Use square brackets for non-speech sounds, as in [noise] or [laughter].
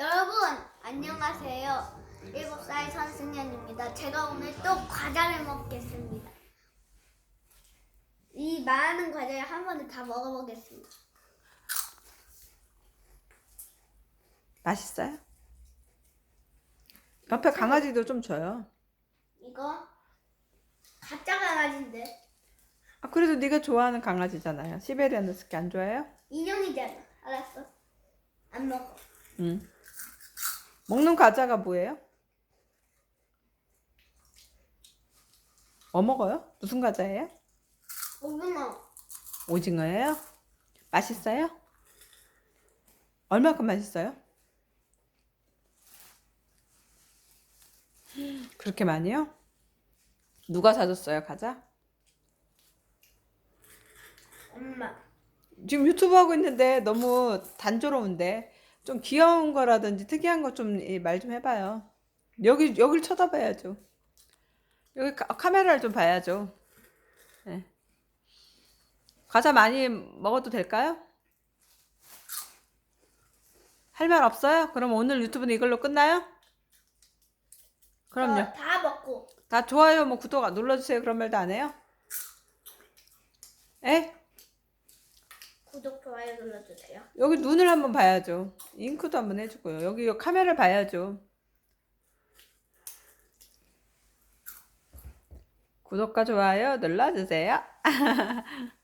여러분 안녕하세요. 7살 선승연입니다. 제가 오늘 또 과자를 먹겠습니다. 이 많은 과자를 한 번에 다 먹어보겠습니다. 맛있어요? 옆에 강아지도 좀 줘요. 이거 가짜 강아지인데 아, 그래도 네가 좋아하는 강아지잖아요. 시베리안 허스키 안 좋아해요? 인형이잖아. 알았어. 안 먹어. 응. 먹는 과자가 뭐예요? 뭐 먹어요? 무슨 과자예요? 오징어 오징어예요? 맛있어요? 얼마큼 맛있어요? 그렇게 많이요? 누가 사줬어요, 과자? 엄마. 지금 유튜브 하고 있는데 너무 단조로운데 좀 귀여운 거라든지 특이한 거 좀 말 좀 해봐요. 여기 여기를 쳐다봐야죠. 여기 카, 카메라를 좀 봐야죠. 네. 과자 많이 먹어도 될까요? 할 말 없어요? 그럼 오늘 유튜브는 이걸로 끝나요? 그럼요. 어, 다 먹고. 다 좋아요, 뭐 구독 눌러주세요. 그런 말도 안 해요? 에? 좋아요 눌러주세요. 여기 눈을 한번 봐야죠. 잉크도 한번 해주고요. 여기 요 카메라를 봐야죠. 구독과 좋아요 눌러주세요. [laughs]